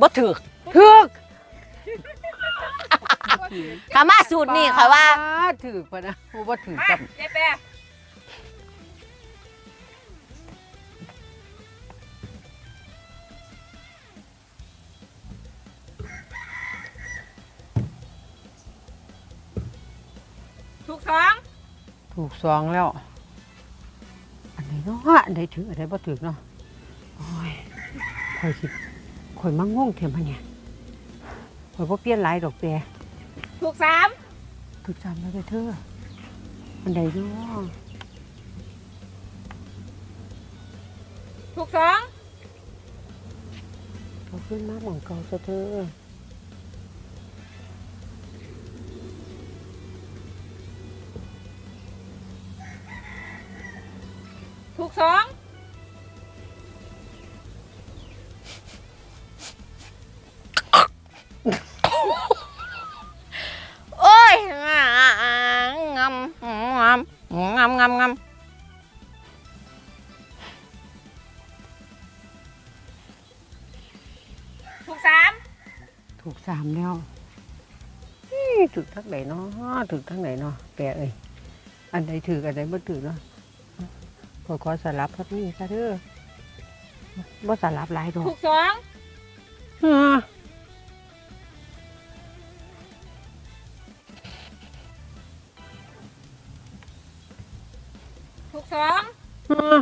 บ่ถือกถึกถ้ามาสูตรนี่ค่ะว่าถึกปะนะโอ้บ่ถึกมากับยายแปรถูกสองถูกสองแล้ว อันไหนเนาะอันไหนถึกอันไหนบ่ถึกเนาะโอ้ยข่อยสิ ข่อยมางงเถอะมันเนี่ยข่อยบ่เปลี่ยนหลายดอกแปรถูกสามถูกจำแล้วเด้อเธออันใดเนาะถูกสองเขาขึ้นมาหมองเก่าซะเธอถูกสอง งามงามงามถูกสามถูกสามแล้วอี้ถูกทั้งไหนเนาะถูกทั้งไหนเนาะแปรเอ้ยอันใดถืออันใดบ่ถือเนาะขอขอสลับพัดนี้ซะเด้อบ่สลับหลายดอกถูกสองอ่า ถูกสองอ่า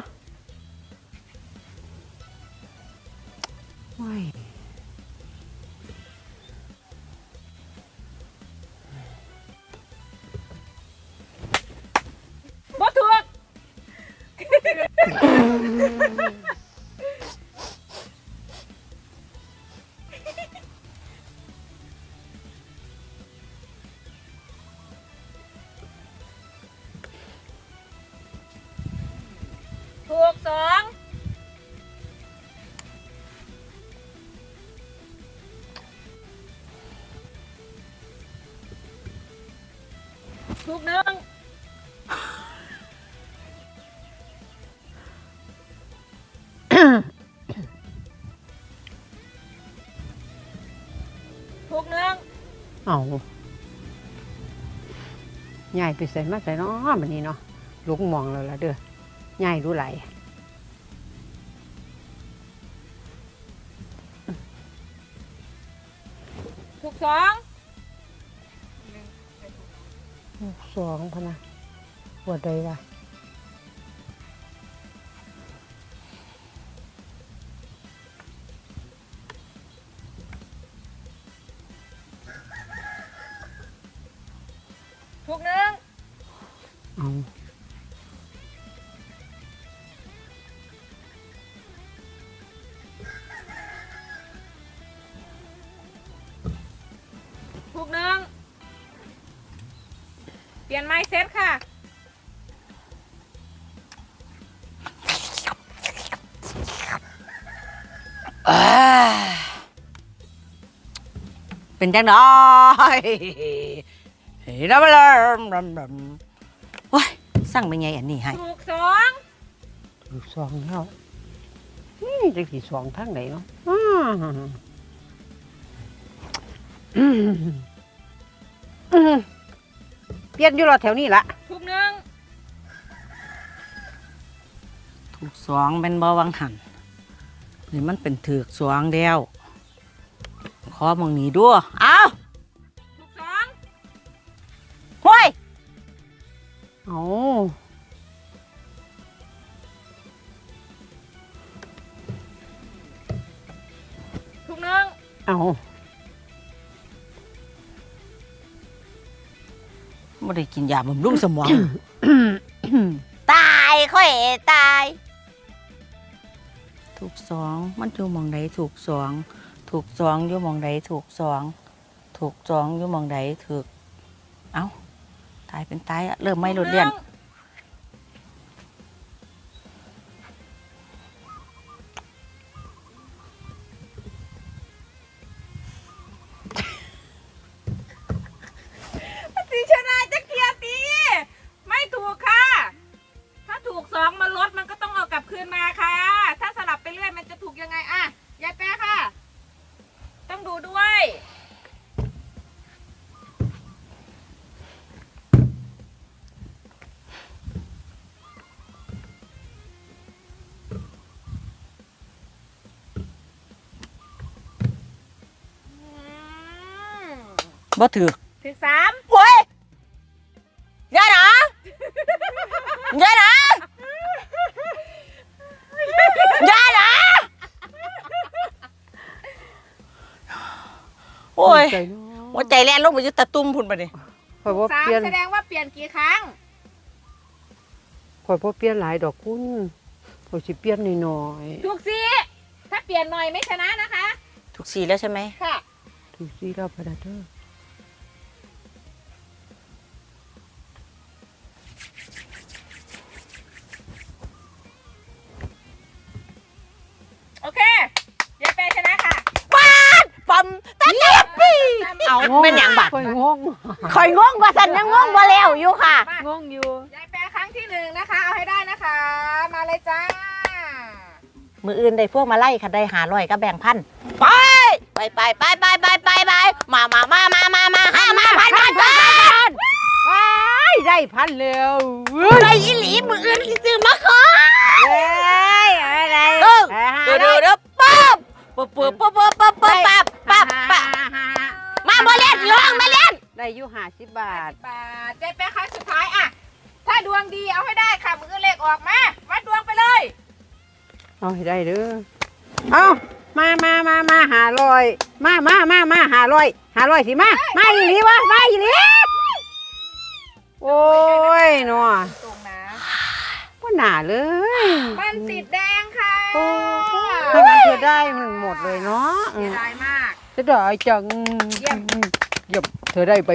ถูกสองถูกหนึ่งถูกหนึ่งเอาใหญ่ไปใส่มาใส่เนาะบัดนี้เนาะลุกมองแล้วละเด้อ ใหญ่รู้ไหลายถูกสองลูกสองพะนะปวดใดวะถูกหนึ่งเอา ปลี่ยนไม้เซ็ตค่ะอ่าเป็นจังไดเฮ้ยรำรำรำรำโอ้ยสั่งเป็นไงอันนี้ให้ถูกสองลูกสองแล้วอืมจะกี่สองทางไหนเนาะอ้าอืมอืมเป ลี่ยนอยู่รอแถวนี้ละถูกหนึ่งถูกสองเป็นบ่วังหันนี่มันเป็นถือกสวงเดียวขอมองนี้ด้วยเอาถูกสองห้วยเอาถูกหนึ่งเอา ไม่ได้กินยาบำรุงสมอง ตายค่อยตาย ถูกสองมันอยู่หมองใดถูกสองถูกสองอยู่หมองใดถูกสองถูกสองอยู่หมองใดถูกเอ้าตายเป็นตายอะเริ่มไม่ลดเลี่ยนถูกหง นมาค่ะ ถ้าสลับไปเรื่อยมันจะถูกยังไงอะยายแป๊ะค่ะ ต้องดูด้วย บ่ถือถือสามเฮ้ยยายนะยายนะ โอ้ยใจเนาะหัวใจแล่นลงไปอยู่ตะตุ่มพุ่นบัดนี้ข่อยบ่สามเปลี่ยนแสดงว่าเปลี่ยนกี่ครั้ง ข่อยบ่เปลี่ยนหลายดอกคุณข่อยสิเปลี่ยนน้อยถูกสิถ้าเปลี่ยนหน่อยไม่ชนะนะคะ ถูกสีแล้วใช่ไหมค่ะ ๆถูกสิเราพะดาเด้อโอเคยายแปรชนะค่ะ ป้าดปั๊มตะเล็บปี เอาเป็นหยังบัดข่อยงงคอยงงว่าสันยังงงบ่แล้วอยู่ค่ะมางงอยู่ยายแปรครั้งที่หนึ่งนะคะ เอาให้ได้นะคะ มาเลยจ้า มืออื่นได้พวกมาไล่ค่ะได้หาร้อยก็แบ่งพันไปไปไปไปไปไปไปไปมามามามามามาห้ามาพันพันพันว้ายได้พันแล้วได้อีหลีมืออื่นสิซื้อมาขอเอ้ยอะไรเด้อเดี๋ยวเดี๋ยวเดี๋ยวปั๊บปั๊บปั๊บปั๊บปั๊บปั๊บ สิบบาท บาทยายแปรครั้งสุดท้ายอะถ้าดวงดีเอาให้ได้ค่ะมือเลขออกมาวัดดวงไปเลยเอาให้ได้เด้อเอามามามามาหาลอยมามามามาหาลอยหาลอยสิมา มาอีหลีวะมาอีหลีโอ้ยเนาะตรงนะว่าหนาเลยมันติดแดงค่ะโอ้ถ้างั้นเธอได้มันหมดเลยเนาะเสียดายมาก จะได้จังเยี่ยม เยี่ยมเธอได้ไป